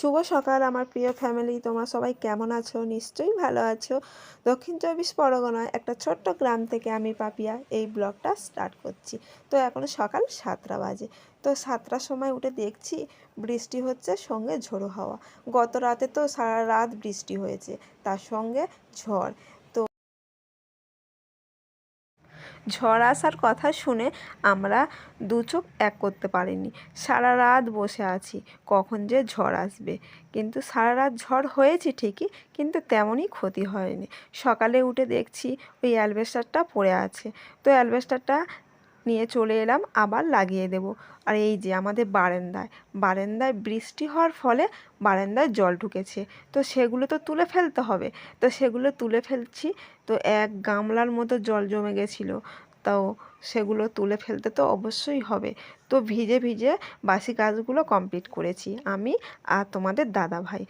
শুভ সকাল আমার প্রিয় ফ্যামিলি তোমার সবাই কেমন আছো? নিশ্চয়ই ভালো আছো। দক্ষিণ চব্বিশ পরগনায় একটা ছোট্ট গ্রাম থেকে আমি পাপিয়া এই ব্লগটা স্টার্ট করছি। তো এখন সকাল সাতটা বাজে। তো সাতটার সময় উঠে দেখছি বৃষ্টি হচ্ছে, সঙ্গে ঝোড়ো হাওয়া। গত রাতে তো সারা রাত বৃষ্টি হয়েছে, তার সঙ্গে ঝড়। ঝড় আসার কথা শুনে আমরা দু চোখ এক করতে পারিনি। সারা রাত বসে আছি, কখন যে ঝড় আসবে। কিন্তু সারা রাত ঝড় হয়েছে ঠিকই, কিন্তু তেমনই ক্ষতি হয়নি। সকালে উঠে দেখছি ওই অ্যালবেস্টারটা পড়ে আছে। তো অ্যালবেস্টারটা নিয়ে চলে এলাম, আবার লাগিয়ে দেব। আর এই যে আমাদের বারান্দায় বারান্দায় বৃষ্টি হওয়ার ফলে বারান্দায় জল ঢুকেছে। তো সেগুলো তো তুলে ফেলতে হবে। তো সেগুলো তুলে ফেলছি। তো এক গামলার মতো জল জমে গেছিল। তো সেগুলো তুলে ফেলতে তো অবশ্যই হবে। তো ভিজে ভিজে বাসি কাজগুলো কমপ্লিট করেছি আমি আর তোমাদের দাদা ভাই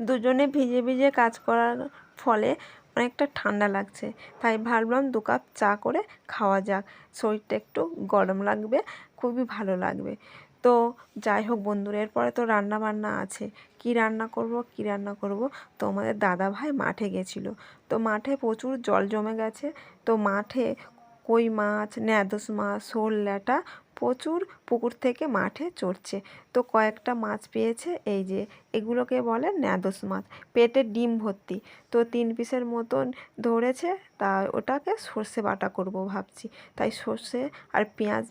দুজনে ভিজে ভিজে কাজ করার ফলে অনেকটা ঠান্ডা লাগছে। তাই ভাবলাম দু কাপ চা করে খাওয়া যাক। শরীরটা একটু গরম লাগবে, খুবই ভালো লাগবে। তো যাই হোক বন্ধুরা, এরপরে তো রান্না বান্না আছে। কি রান্না করব, কি রান্না করব? তো আমাদের দাদা ভাই মাঠে গেছিল। তো মাঠে প্রচুর জল জমে গেছে। তো মাঠে কই মাছ, ন্যাদোস মাছ, শোল ল্যাটা প্রচুর পুকুর থেকে মাঠে চড়ছে। তো কয়েকটা মাছ পেয়েছে, এই যে এগুলোকে বলে ন্যাদোস মাছ, পেটে ডিম ভর্তি। তো তিন পিসের মতন ধরেছে, তা ওটাকে সর্ষে বাটা করব ভাবছি। তাই সর্ষে আর পেঁয়াজ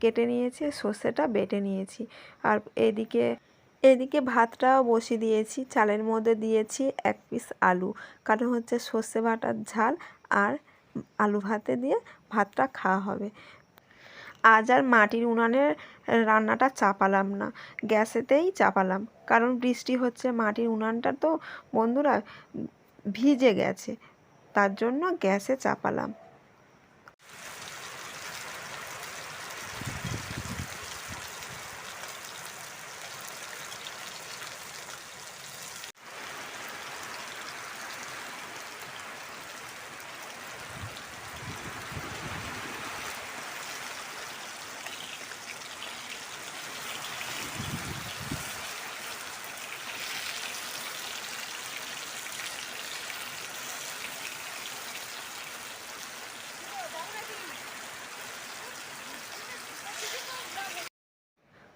কেটে নিয়েছি, সর্ষেটা বেটে নিয়েছি। আর এদিকে এদিকে ভাতটাও বসিয়ে দিয়েছি, চালের মধ্যে দিয়েছি এক পিস আলু। কারণ হচ্ছে সর্ষে বাটার ঝাল আর আলু ভাতে দিয়ে ভাতটা খাওয়া হবে। আজ আর মাটির উনানের রান্নাটা চাপালাম না। গ্যাসেতেই চাপালাম। কারণ বৃষ্টি হচ্ছে, মাটির উনানটা তো বন্ধুরা ভিজে গেছে। তার জন্য গ্যাসে চাপালাম।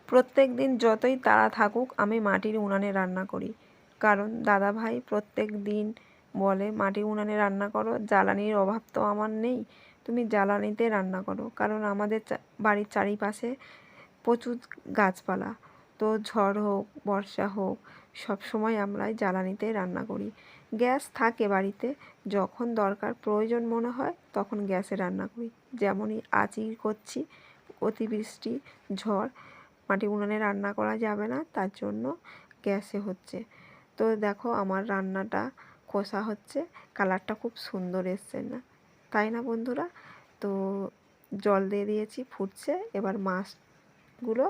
প্রত্যেক দিন যতই তাড়া থাকুক, আমি মাটির উনানে রান্না করি। কারণ দাদা ভাই প্রত্যেক দিন বলে, মাটির উনানে রান্না করো, জ্বালানির অভাব তো আমার নেই, তুমি জ্বালানিতে রান্না করো। কারণ আমাদের বাড়ির চারিপাশে প্রচুর গাছপালা। তো ঝড় হোক, বর্ষা হোক, সব সময় আমরাই জ্বালানিতে রান্না করি। গ্যাস থাকে বাড়িতে, যখন দরকার প্রয়োজন মনে হয়, তখন গ্যাসে রান্না করি। যেমনই আজই করছি, অতিবৃষ্টি, ঝড় মাটি উনুনে রান্না করা যাবে না, তার জন্য গ্যাসে হচ্ছে। তো দেখো আমার রান্নাটা কষা হচ্ছে, কালারটা খুব সুন্দর এসছে না? তাই না বন্ধুরা? তো জল দিয়ে দিয়েছি, ফুটছে, এবার মাছগুলো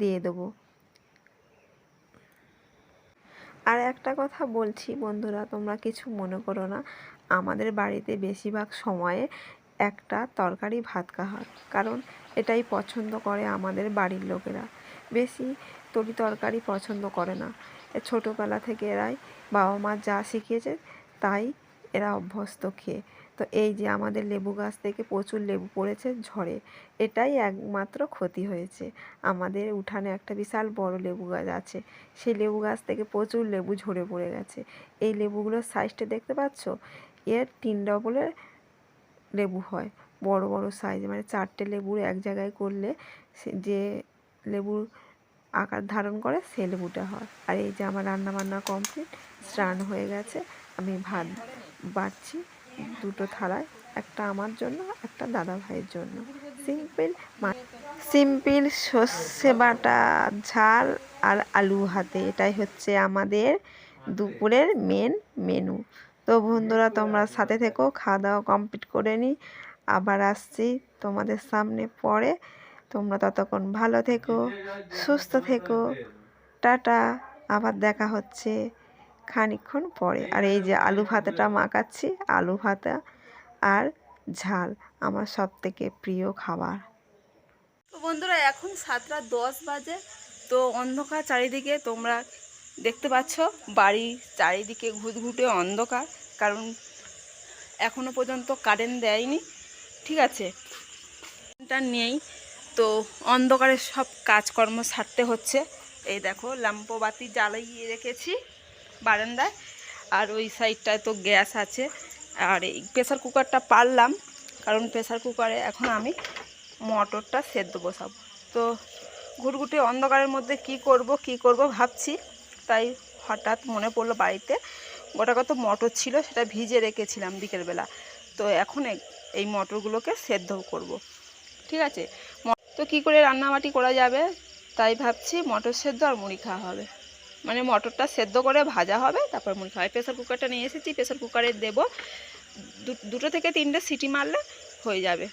দিয়ে দেবো। আর একটা কথা বলছি বন্ধুরা, তোমরা কিছু মনে করো না, আমাদের বাড়িতে বেশিরভাগ সময়ে একটা তরকারি ভাত খাওয়া কারণ এটাই পছন্দ করে আমাদের বাড়ির লোকেরা। বেশি তরি তরকারি পছন্দ করে না। ছোটোবেলা থেকে এরাই বাবা মা যা শিখিয়েছে, তাই এরা অভ্যস্ত খেয়ে। তো এই যে আমাদের লেবু গাছ থেকে প্রচুর লেবু পড়েছে ঝড়ে, এটাই একমাত্র ক্ষতি হয়েছে। আমাদের উঠানে একটা বিশাল বড় লেবু গাছ আছে, সেই লেবু গাছ থেকে প্রচুর লেবু ঝরে পড়ে গেছে। এই লেবুগুলোর সাইজটা দেখতে পাচ্ছ? এর তিন ডবলের লেবু হয়, বড় বড় সাইজ মানে চারটে লেবুর এক জায়গায় করলে যে লেবুর আকার ধারণ করে সে লেবুটা হয়। আর এই যে আমার রান্না বান্না কমপ্লিট স্নান হয়ে গেছে, আমি ভাত বাড়ছি দুটো থালায়, একটা আমার জন্য, একটা দাদা ভাইয়ের জন্য। সিম্পল সিম্পল সর্ষে বাটা, ঝাল আর আলু হাতে। এটাই হচ্ছে আমাদের দুপুরের মেন মেনু তো বন্ধুরা, তোমরা সাথে থেকো খাওয়া দাওয়া কমপ্লিট করে নিই আবার আসছি তোমাদের সামনে পরে। তোমরা ততক্ষণ ভালো থেকো, সুস্থ থেকো। টাটা, আবার দেখা হচ্ছে খানিক্ষণ পরে। আর এই যে আলু ভাতাটা মাখাচ্ছি, আলু ভাতা আর ঝাল আমার সব থেকে প্রিয় খাবার। তো বন্ধুরা, এখন সাতটা দশ বাজে, তো অন্ধকার চারিদিকে তোমরা দেখতে পাচ্ছ? বাড়ির চারিদিকে ঘুটঘুটে অন্ধকার, কারণ এখনও পর্যন্ত কারেন্ট দেয়নি, ঠিক আছে? কারেন্টটা নেই, তো অন্ধকারে সব কাজকর্ম সারতে হচ্ছে। এই দেখো ল্যাম্পবাতি জ্বালিয়ে রেখেছি বারান্দায়, আর ওই সাইডটায় তো গ্যাস আছে। আর এই প্রেসার কুকারটা পারলাম, কারণ প্রেসার কুকারে এখন আমি মটরটা সেদ্ধ বসাবো। তো ঘুটঘুটে অন্ধকারের মধ্যে কি করব কি করব ভাবছি। তাই হঠাৎ মনে পড়ল বাড়িতে। গোটা কত মটর ছিল, সেটা ভিজে রেখেছিলাম বিকেলবেলা। তো এখন এই- মটরগুলোকে সেদ্ধ করব। ঠিক আছে? তো কি করে রান্নাবাটি করা যাবে? তাই ভাবছি মটর সেদ্ধ আর মুড়ি খাওয়া হবে। মানে মটরটা সেদ্ধ করে ভাজা হবে, তারপর মুড়ি খাওয়া প্রেসার কুকারটা নিয়ে এসেছি, প্রেসার কুকারে দেবো। দুটো থেকে তিনটে সিটি মারলে হয়ে যাবে।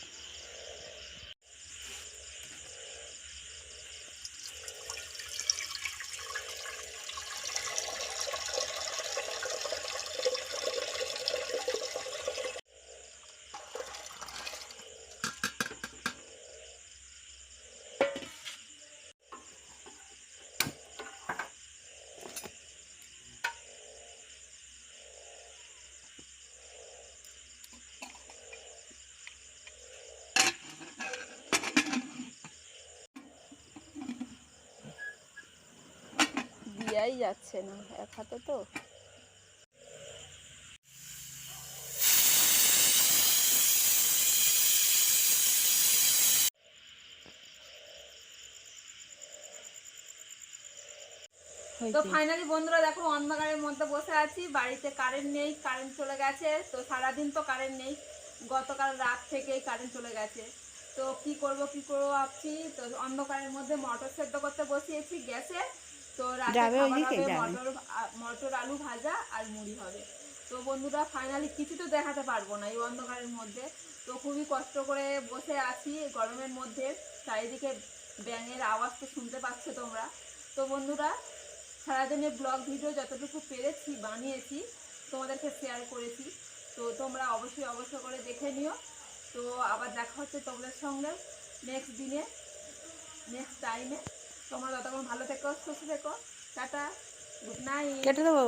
দিয়াই যাচ্ছে না এক হাতে তো। তো ফাইনালি বন্ধুরা দেখো অন্ধকারের মধ্যে বসে আছি বাড়িতে কারেন্ট নেই কারেন্ট চলে গেছে। তো সারাদিন তো কারেন্ট নেই গতকাল রাত থেকেই কারেন্ট চলে গেছে। তো কি করব কি করব ভাবছি তো অন্ধকারের মধ্যে মটর সেদ্ধ করতে বসিয়েছি গ্যাসে। তো রাতে। মটর মটর আলু ভাজা আর মুড়ি হবে। তো বন্ধুরা ফাইনালি কিছু তো দেখাতে পারব না এই অন্ধকারের মধ্যে। তো খুবই কষ্ট করে বসে আছি গরমের মধ্যে। চারিদিকে ব্যাঙের আওয়াজ তো শুনতে পাচ্ছ তোমরা। তো বন্ধুরা সারাদিনের ব্লগ ভিডিও যতটুকু পেরেছি বানিয়েছি তোমাদেরকে শেয়ার করেছি। তো তোমরা অবশ্যই অবশ্যই করে দেখে নিও। তো আবার দেখা হচ্ছে তোমাদের সঙ্গে নেক্সট দিনে নেক্সট টাইমে তোমরা ততক্ষণ ভালো থেকো সুস্থ থেকো টাটা গুড নাইট কেটে দেবো?